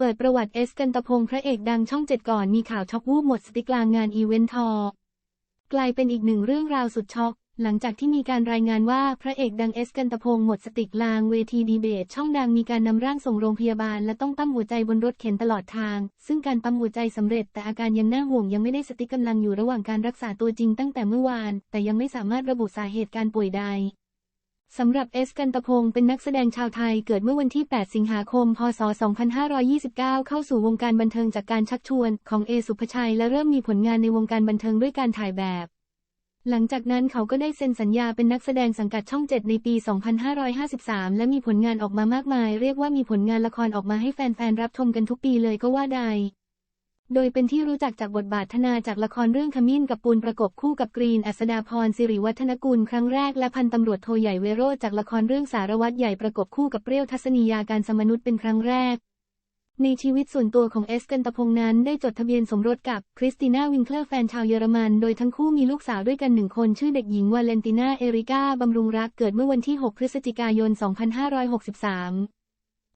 เปิดประวัติเอสกันตพงศ์พระเอกดังช่องเจ็ดก่อนมีข่าวช็อกวูบหมดสติกลางงานอีเวนต์ทอกลายเป็นอีกหนึ่งเรื่องราวสุดช็อก หลังจากที่มีการรายงานว่าพระเอกดังเอสกันตพงศ์หมดสติกลางเวทีดีเบต ช่องดังมีการนำร่างส่งโรงพยาบาลและต้องปั๊มหัวใจบนรถเข็นตลอดทาง ซึ่งการปั๊มหัวใจสำเร็จแต่อาการยังน่าห่วงยังไม่ได้สติกกำลังอยู่ระหว่างการรักษาตัวจริงตั้งแต่เมื่อวาน แต่ยังไม่สามารถระบุสาเหตุการป่วยใด สำหรับเอสกันตะพงศ์เป็นนักแสดงชาวไทยเกิดเมื่อวันที่ 8 สิงหาคม พศ 2529 เข้าสู่วงการบันเทิงจากการชักชวนของเอสุภชัย และเริ่มมีผลงานในวงการบันเทิงด้วยการถ่ายแบบ หลังจากนั้นเขาก็ได้เซ็นสัญญาเป็นนักแสดงสังกัดช่อง 7 ในปี 2553 และมีผลงานออกมามากมาย เรียกว่ามีผลงานละครออกมาให้แฟนๆรับชมกันทุกปีเลยก็ว่าได้ โดยเป็นที่รู้จักจากบทบาทธนาจากละครเรื่องขมิ้นกับปูนประกบคู่กับกรีนอัสดาพรสิริวัฒนกุลครั้งแรกและพันตำรวจโทใหญ่เวโรจจากละครเรื่องสารวัตรใหญ่ประกบคู่กับเปรี้ยวทัศนียาการสมนุษย์เป็นครั้งแรก ในชีวิตส่วนตัวของเอสกันตพงษ์นั้น ได้จดทะเบียนสมรสกับคริสติน่าวิงเคลอร์แฟนชาวเยอรมัน โดยทั้งคู่มีลูกสาวด้วยกันหนึ่งคนชื่อเด็กหญิงวาเลนติน่าเอริก้าบำรุงรักเกิดเมื่อวันที่ 6 พฤศจิกายน 2563